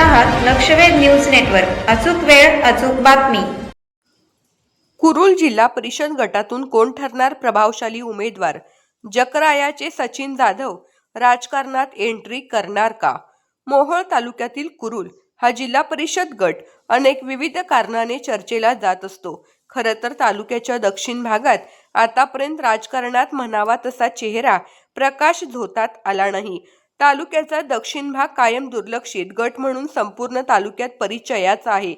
आहात लक्षवेध news network. अचूक वेळ अचूक बातमी. कुरुल जिल्हा परिषद गटातून कोण ठरणार प्रभावशाली उमेदवार? जकरायाचे सचिन जाधव राजकारणात एंट्री करणार का? मोहोळ तालुक्यातील कुरुल हा जिल्हा परिषद गट अनेक विविध कारणाने चर्चेला जात असतो. खरं तर तालुक्याच्या दक्षिण भागात आतापर्यंत राजकारणात म्हणावा तसा चेहरा प्रकाश झोतात आला नाही. तालुक्याचा दक्षिण भाग कायम दुर्लक्षित. गट म्हणून संपूर्ण तालुक्यात परिचयाचा आहे.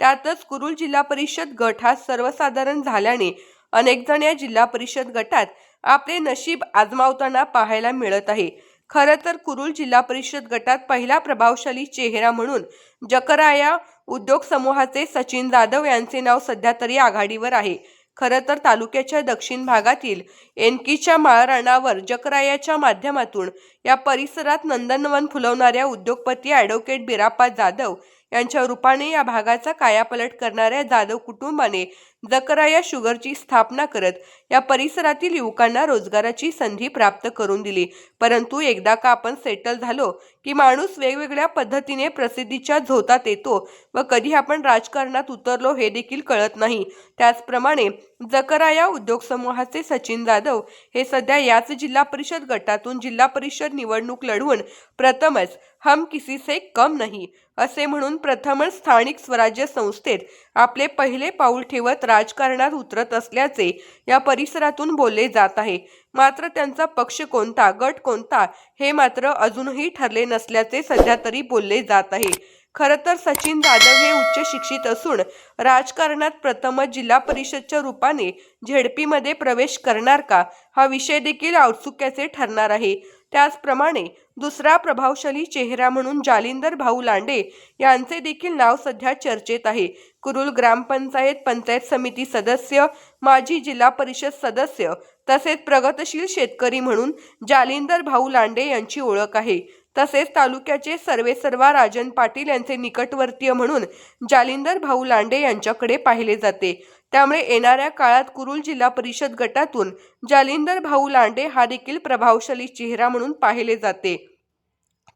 त्यातच कुरुल जिल्हा परिषद गट हा सर्वसाधारण झाल्याने अनेक जण या जिल्हा परिषद गटात आपले नशीब आजमावताना पाहायला मिळत आहे. खरं तर कुरुल जिल्हा परिषद गटात पहिला प्रभावशाली चेहरा म्हणून जकराया उद्योग समूहाचे सचिन जाधव यांचे नाव सध्या तरी आघाडीवर आहे. खरं तर तालुक्याच्या दक्षिण भागातील एनकीच्या माळरानावर जकरायाच्या माध्यमातून या परिसरात नंदनवन फुलवणाऱ्या उद्योगपती ॲडव्होकेट बिराप्पा जाधव यांच्या रूपाने या भागाचा कायापलट करणाऱ्या जाधव कुटुंबाने जकराया शुगरची स्थापना करत या परिसरातील युवकांना रोजगाराची संधी प्राप्त करून दिली. परंतु एकदा का आपण सेटल झालो की माणूस वेगवेगळ्या पद्धतीने प्रसिद्धीच्या झोतात येतो व कधी आपण राजकारणात उतरलो हे देखील कळत नाही. त्याचप्रमाणे जकराया उद्योग समूहाचे सचिन जाधव हे सध्या याच जिल्हा परिषद गटातून जिल्हा परिषद निवडणूक लढवून प्रथमच हम किसी से कम नाही असे म्हणून प्रथमच स्थानिक स्वराज्य संस्थेत आपले पहिले पाऊल ठेवत राजकारणात उतरत असल्याचे या परिसरातून बोलले जात आहे. मात्र त्यांचा पक्ष कोणता गट कोणता हे मात्र अजूनही ठरले नसल्याचे सध्या तरी बोलले जात आहे. खरं तर सचिन जाधव हे उच्च शिक्षित असून राजकारणात प्रथमच जिल्हा परिषदच्या रूपाने झेडपीमध्ये प्रवेश करणार का? हा विषय देखील औत्सुक्याचे ठरणार आहे. त्याचप्रमाणे दुसरा प्रभावशाली चेहरा म्हणून जालिंदर भाऊ लांडे यांचे देखील नाव सध्या चर्चेत आहे. कुरुल ग्रामपंचायत पंचायत समिती सदस्य माजी जिल्हा परिषद सदस्य तसेच प्रगतशील शेतकरी म्हणून जालिंदर भाऊ लांडे यांची ओळख आहे. तसेच तालुक्याचे सर्वेसर्वा राजन पाटील यांचे निकटवर्तीय म्हणून जालिंदर भाऊ लांडे यांच्याकडे पाहिले जाते. त्यामुळे येणाऱ्या काळात कुरुल जिल्हा परिषद गटातून जालिंदर भाऊ लांडे हा देखील प्रभावशाली चेहरा म्हणून पाहिले जाते.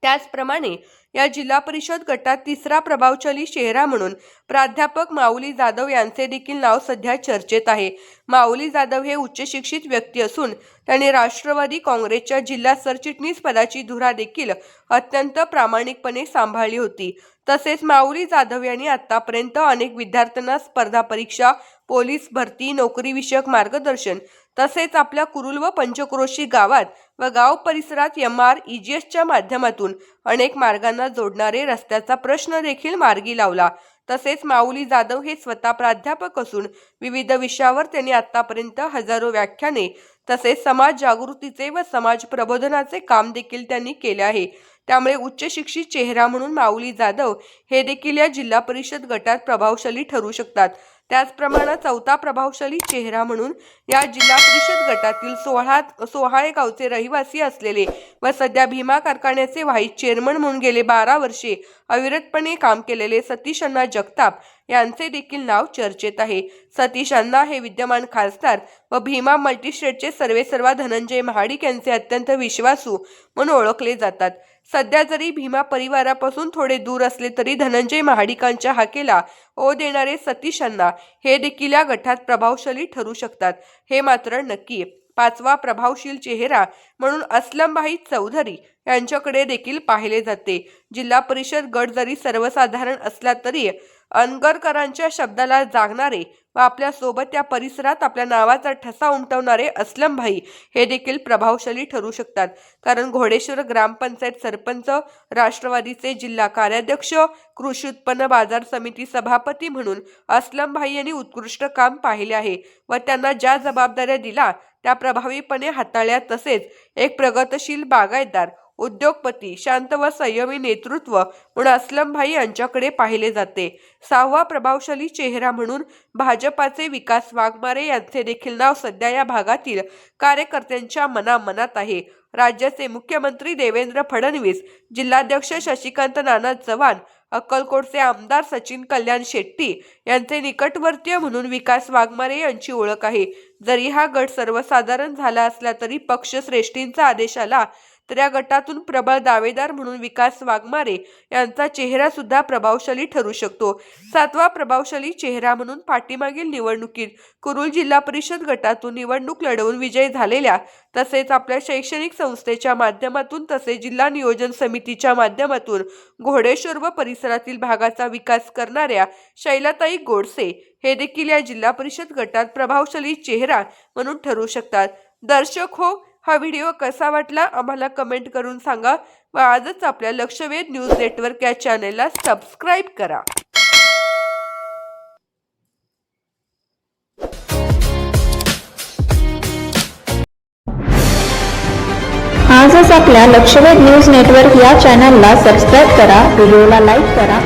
त्याचप्रमाणे या जिल्हा परिषद गटात तिसरा प्रभावशाली चेहरा म्हणून प्राध्यापक माऊली जाधव यांचे देखील नाव सध्या चर्चेत आहे. माऊली जाधव हे उच्च शिक्षित व्यक्ती असून त्यांनी राष्ट्रवादी काँग्रेसच्या जिल्हा सरचिटणीस पदाची धुरा देखील अत्यंत प्रामाणिकपणे सांभाळली होती. तसेच माऊली जाधव यांनी आतापर्यंत अनेक विद्यार्थ्यांना स्पर्धा परीक्षा पोलीस भरती नोकरीविषयक मार्गदर्शन तसेच आपल्या कुरुल व पंचक्रोशी गावात व गाव परिसरात एम आर च्या माध्यमातून अनेक मार्गांना जोडणारे रस्त्याचा प्रश्न देखील मार्गी लावला. तसेच माऊली जाधव हे स्वतः प्राध्यापक असून विविध विषयावर त्यांनी आतापर्यंत हजारो व्याख्याने तसेच समाज जागृतीचे व समाज प्रबोधनाचे काम देखील त्यांनी केले आहे. त्यामुळे उच्च शिक्षित चेहरा म्हणून माऊली जाधव हे देखील या जिल्हा परिषद गटात प्रभावशाली ठरू शकतात. त्याचप्रमाणे चौथा प्रभावशाली चेहरा म्हणून या जिल्हा परिषद गटातील सोहळा सोहाळे गावचे रहिवासी असलेले व सध्या भीमा कारखान्याचे व्हाईस चेअरमन म्हणून गेले बारा वर्षे अविरतपणे काम केलेले सतीश अण्णा जगताप यांचे देखील नाव चर्चेत आहे. सतीश अण्णा हे विद्यमान खासदार व भीमा मल्टीस्टेटचे सर्वेसर्वा धनंजय महाडिक यांचे अत्यंत विश्वासू म्हणून ओळखले जातात. सध्या जरी भीमा परिवारापासून थोडे दूर असले तरी धनंजय महाडिकांच्या हाकेला ओ देणारे सतीश अण्णा हे देखील या गटात प्रभावशाली ठरू शकतात. हे मात्र नक्की पाचवा प्रभावशील चेहरा म्हणून असलमबाई चौधरी यांच्याकडे देखील पाहिले जाते. जिल्हा परिषद गट जरी सर्वसाधारण असला तरी अनगरकरांच्या शब्दाला जागणारे व आपल्यासोबत परिसरात आपल्या नावाचा ठसा उमटवणारे असलमभाई हे देखील प्रभावशाली ठरू शकतात. कारण घोडेश्वर ग्रामपंचायत सरपंच राष्ट्रवादीचे जिल्हा कार्याध्यक्ष कृषी उत्पन्न बाजार समिती सभापती म्हणून असलमभाई यांनी उत्कृष्ट काम पाहिले आहे व त्यांना ज्या जबाबदाऱ्या दिला त्या प्रभावीपणे हाताळल्या तसेच एक प्रगतशील बागायतदार उद्योगपती शांत व संयमी नेतृत्व म्हणून असलमभाई यांच्याकडे पाहिले जाते. सहावा प्रभावशाली चेहरा म्हणून भाजपाचे विकास वाघमारे यांचे देखील नाव सध्या या भागातील कार्यकर्त्यांच्या मनामनात आहे. राज्याचे मुख्यमंत्री देवेंद्र फडणवीस जिल्हाध्यक्ष शशिकांत नाना चव्हाण अक्कलकोटचे आमदार सचिन कल्याण शेट्टी यांचे निकटवर्तीय म्हणून विकास वाघमारे यांची ओळख आहे. जरी हा गट सर्वसाधारण झाला असला तरी पक्षश्रेष्ठींचा आदेश आला तर या गटातून प्रबळ दावेदार म्हणून विकास वाघमारे यांचा चेहरा सुद्धा प्रभावशाली ठरू शकतो. सातवा प्रभावशाली चेहरा म्हणून पाठीमागील निवडणुकीत कुरुल जिल्हा परिषद गटातून निवडणूक लढवून विजय झालेल्या तसेच आपल्या शैक्षणिक संस्थेच्या माध्यमातून तसेच जिल्हा नियोजन समितीच्या माध्यमातून घोडेश्वर व परिसरातील भागाचा विकास करणाऱ्या शैलाताई गोडसे हे देखील या जिल्हा परिषद गटात प्रभावशाली चेहरा म्हणून ठरू शकतात. दर्शक हो हा व्हिडिओ कसा वाटला आम्हाला कमेंट करून सांगा व आजच आपल्या लक्षवेध न्यूज नेटवर्क या चॅनेलला सबस्क्राईब करा. आजच आपल्या लक्षवेध न्यूज नेटवर्क या चॅनलला सबस्क्राईब करा व्हिडिओला लाईक करा